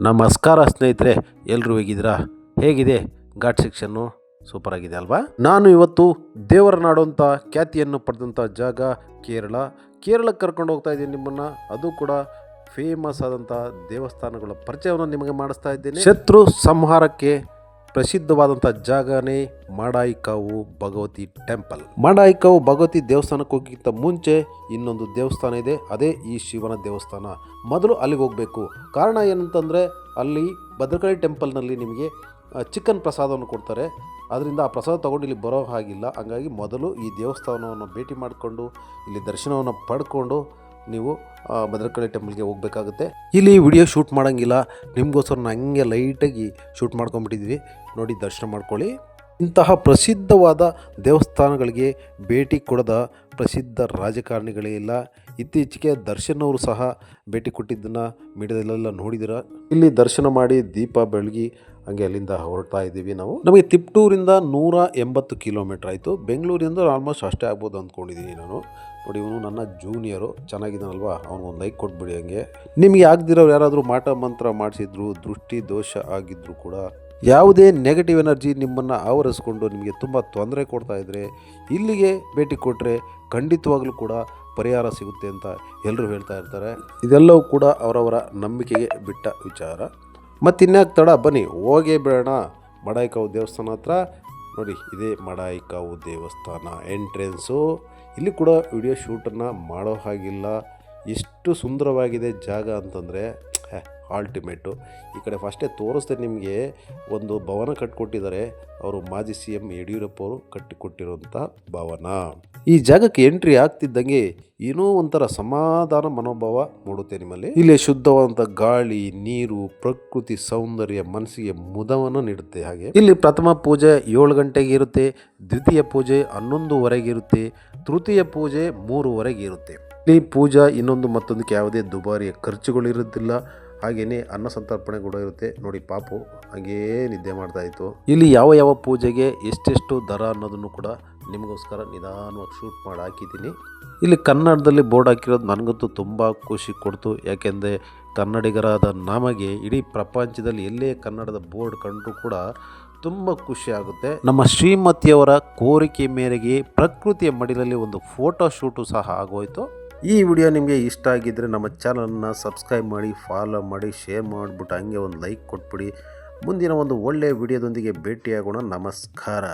ನಮಸ್ಕಾರ ಸ್ನೇಹಿತರೆ ಎಲ್ಲರೂ ಹೇಗಿದ್ದೀರಾ? ಹೇಗಿದೆ? ಘಾಟ್ ಸೆಕ್ಷನ್ನು ಸೂಪರ್ ಆಗಿದೆ ಅಲ್ವಾ? ನಾನು ಇವತ್ತು ದೇವರ ನಾಡುವಂಥ ಖ್ಯಾತಿಯನ್ನು ಪಡೆದಂಥ ಜಾಗ ಕೇರಳ. ಕೇರಳಕ್ಕೆ ಕರ್ಕೊಂಡು ಹೋಗ್ತಾ ಇದ್ದೀನಿ ನಿಮ್ಮನ್ನು. ಅದು ಕೂಡ ಫೇಮಸ್ ಆದಂಥ ದೇವಸ್ಥಾನಗಳ ಪರಿಚಯವನ್ನು ನಿಮಗೆ ಮಾಡಿಸ್ತಾ ಇದ್ದೇನೆ. ಶತ್ರು ಸಂಹಾರಕ್ಕೆ ಪ್ರಸಿದ್ಧವಾದಂಥ ಜಾಗನೇ ಮಾಡಾಯಿಕಾವು ಭಗವತಿ ಟೆಂಪಲ್. ಮಾಡಾಯಿಕಾವು ಭಗವತಿ ದೇವಸ್ಥಾನಕ್ಕೆ ಹೋಗಿಂತ ಮುಂಚೆ ಇನ್ನೊಂದು ದೇವಸ್ಥಾನ ಇದೆ, ಅದೇ ಈ ಶಿವನ ದೇವಸ್ಥಾನ. ಮೊದಲು ಅಲ್ಲಿಗೆ ಹೋಗಬೇಕು. ಕಾರಣ ಏನಂತಂದರೆ, ಅಲ್ಲಿ ಭದ್ರಕಾಳಿ ಟೆಂಪಲ್ನಲ್ಲಿ ನಿಮಗೆ ಚಿಕನ್ ಪ್ರಸಾದವನ್ನು ಕೊಡ್ತಾರೆ. ಅದರಿಂದ ಆ ಪ್ರಸಾದ ತೊಗೊಂಡು ಇಲ್ಲಿ ಬರೋ ಹಾಗಿಲ್ಲ. ಹಾಗಾಗಿ ಮೊದಲು ಈ ದೇವಸ್ಥಾನವನ್ನು ಭೇಟಿ ಮಾಡಿಕೊಂಡು, ಇಲ್ಲಿ ದರ್ಶನವನ್ನು ಪಡ್ಕೊಂಡು ನೀವು ಭದ್ರಕಾಳಿ ಟೆಂಪಲ್ಗೆ ಹೋಗಬೇಕಾಗುತ್ತೆ. ಇಲ್ಲಿ ವಿಡಿಯೋ ಶೂಟ್ ಮಾಡೋಂಗಿಲ್ಲ. ನಿಮಗೋಸ್ಕರ ಹಂಗೆ ಲೈಟಾಗಿ ಶೂಟ್ ಮಾಡ್ಕೊಂಬಿಟ್ಟಿದ್ವಿ ನೋಡಿ, ದರ್ಶನ ಮಾಡ್ಕೊಳ್ಳಿ. ಇಂತಹ ಪ್ರಸಿದ್ಧವಾದ ದೇವಸ್ಥಾನಗಳಿಗೆ ಭೇಟಿ ಕೊಡದ ಪ್ರಸಿದ್ಧ ರಾಜಕಾರಣಿಗಳೇ ಇಲ್ಲ. ಇತ್ತೀಚೆಗೆ ದರ್ಶನ್ ಅವರು ಸಹ ಭೇಟಿ ಕೊಟ್ಟಿದ್ದನ್ನು ಮೀಡಿಯಾದಲ್ಲೆಲ್ಲ ನೋಡಿದಿರ. ಇಲ್ಲಿ ದರ್ಶನ ಮಾಡಿ ದೀಪ ಬೆಳಗಿ ಹಂಗೆ ಅಲ್ಲಿಂದ ಹೊರಡ್ತಾ ಇದ್ದೀವಿ ನಾವು. ನಮಗೆ ತಿಪ್ಟೂರಿಂದ ನೂರ ಎಂಬತ್ತು ಕಿಲೋಮೀಟ್ರ್ ಆಯಿತು. ಬೆಂಗಳೂರಿಂದ ಆಲ್ಮೋಸ್ಟ್ ಅಷ್ಟೇ ಆಗ್ಬೋದು ಅಂದ್ಕೊಂಡಿದ್ದೀನಿ ನಾನು. ನೋಡಿ, ಇವನು ನನ್ನ ಜೂನಿಯರು ಚೆನ್ನಾಗಿದ್ದಾನಲ್ವಾ? ಅವ್ನಿಗೊಂದು ಲೈಕ್ ಕೊಟ್ಬಿಡಿ ಹಂಗೆ. ನಿಮಗೆ ಆಗದಿರೋರು ಯಾರಾದರೂ ಮಾಟ ಮಂತ್ರ ಮಾಡಿಸಿದ್ರು, ದೃಷ್ಟಿ ದೋಷ ಆಗಿದ್ರು ಕೂಡ, ಯಾವುದೇ ನೆಗೆಟಿವ್ ಎನರ್ಜಿ ನಿಮ್ಮನ್ನು ಆವರಿಸ್ಕೊಂಡು ನಿಮಗೆ ತುಂಬ ತೊಂದರೆ ಕೊಡ್ತಾ ಇದ್ದರೆ ಇಲ್ಲಿಗೆ ಭೇಟಿ ಕೊಟ್ಟರೆ ಖಂಡಿತವಾಗಲೂ ಕೂಡ ಪರಿಹಾರ ಸಿಗುತ್ತೆ ಅಂತ ಎಲ್ಲರೂ ಹೇಳ್ತಾ ಇರ್ತಾರೆ. ಇದೆಲ್ಲವೂ ಕೂಡ ಅವರವರ ನಂಬಿಕೆಗೆ ಬಿಟ್ಟ ವಿಚಾರ. ಮತ್ತಿನ್ಯಾಕೆ ತಡ, ಬನ್ನಿ, ಹೋಗೇ ಬೇಡ ಮಡಾಯಿಕಾವು ದೇವಸ್ಥಾನ ಹತ್ರ ನೋಡಿ, ಇದೇ ಮಡಾಯಿಕಾವು ದೇವಸ್ಥಾನ ಎಂಟ್ರೆನ್ಸು. ಇಲ್ಲಿ ಕೂಡ ವಿಡಿಯೋ ಶೂಟನ್ನು ಮಾಡೋ ಹಾಗಿಲ್ಲ. ಎಷ್ಟು ಸುಂದರವಾಗಿದೆ ಜಾಗ ಅಂತಂದರೆ ಆಲ್ಟಿಮೇಟು ಈ ಕಡೆ ಫಸ್ಟೇ ತೋರಿಸ್ದೆ ನಿಮಗೆ ಒಂದು ಭವನ ಕಟ್ಟಿಕೊಟ್ಟಿದ್ದಾರೆ ಅವರು ಮಾಜಿ ಸಿ ಎಂ ಯಡಿಯೂರಪ್ಪ ಅವರು ಕಟ್ಟಿಕೊಟ್ಟಿರುವಂಥ ಭವನ. ಈ ಜಾಗಕ್ಕೆ ಎಂಟ್ರಿ ಆಗ್ತಿದ್ದಂಗೆ ಏನೋ ಒಂಥರ ಸಮಾಧಾನ ಮನೋಭಾವ ಮೂಡುತ್ತೆ ನಿಮ್ಮಲ್ಲಿ? ಇಲ್ಲಿ ಶುದ್ಧವಾದಂಥ ಗಾಳಿ, ನೀರು, ಪ್ರಕೃತಿ ಸೌಂದರ್ಯ ಮನಸ್ಸಿಗೆ ಮುದವನ್ನು ನೀಡುತ್ತೆ ಹಾಗೆ. ಇಲ್ಲಿ ಪ್ರಥಮ ಪೂಜೆ ಏಳು ಗಂಟೆಗೆ ಇರುತ್ತೆ, ದ್ವಿತೀಯ ಪೂಜೆ ಹನ್ನೊಂದುವರೆಗೆ ಇರುತ್ತೆ, ತೃತೀಯ ಪೂಜೆ ಮೂರುವರೆಗೆ ಇರುತ್ತೆ. ಇಲ್ಲಿ ಪೂಜಾ ಇನ್ನೊಂದು ಮತ್ತೊಂದಕ್ಕೆ ಯಾವುದೇ ದುಬಾರಿಯ ಖರ್ಚುಗಳಿರುತ್ತಿಲ್ಲ ಹಾಗೆಯೇ ಅನ್ನ ಸಂತರ್ಪಣೆ ಕೂಡ ಇರುತ್ತೆ. ನೋಡಿ ಪಾಪು ಹಾಗೇ ನಿದ್ದೆ ಮಾಡ್ತಾ ಇತ್ತು. ಇಲ್ಲಿ ಯಾವ ಯಾವ ಪೂಜೆಗೆ ಎಷ್ಟೆಷ್ಟು ದರ ಅನ್ನೋದನ್ನು ಕೂಡ ನಿಮಗೋಸ್ಕರ ನಿಧಾನವಾಗಿ ಶೂಟ್ ಮಾಡಿ ಹಾಕಿದ್ದೀನಿ. ಇಲ್ಲಿ ಕನ್ನಡದಲ್ಲಿ ಬೋರ್ಡ್ ಹಾಕಿರೋದು ನನಗಂತೂ ತುಂಬ ಖುಷಿ ಕೊಡ್ತು. ಯಾಕೆಂದರೆ ಕನ್ನಡಿಗರಾದ ನಮಗೆ ಇಡೀ ಪ್ರಪಂಚದಲ್ಲಿ ಎಲ್ಲೇ ಕನ್ನಡದ ಬೋರ್ಡ್ ಕಂಡರೂ ಕೂಡ ತುಂಬ ಖುಷಿ ಆಗುತ್ತೆ. ನಮ್ಮ ಶ್ರೀಮತಿಯವರ ಕೋರಿಕೆ ಮೇರೆಗೆ ಪ್ರಕೃತಿಯ ಮಡಿಲಲ್ಲಿ ಒಂದು ಫೋಟೋ ಶೂಟು ಸಹ ಆಗೋಯ್ತು. ಈ ವಿಡಿಯೋ ನಿಮಗೆ ಇಷ್ಟ ಆಗಿದ್ದರೆ ನಮ್ಮ ಚಾನಲನ್ನು ಸಬ್ಸ್ಕ್ರೈಬ್ ಮಾಡಿ ಫಾಲೋ ಮಾಡಿ ಶೇರ್ ಮಾಡಿಬಿಟ್ಟು ಹಂಗೆ ಒಂದು ಲೈಕ್ ಕೊಟ್ಬಿಡಿ. ಮುಂದಿನ ಒಂದು ಒಳ್ಳೆಯ ವಿಡಿಯೋದೊಂದಿಗೆ ಭೇಟಿಯಾಗೋಣ. ನಮಸ್ಕಾರ.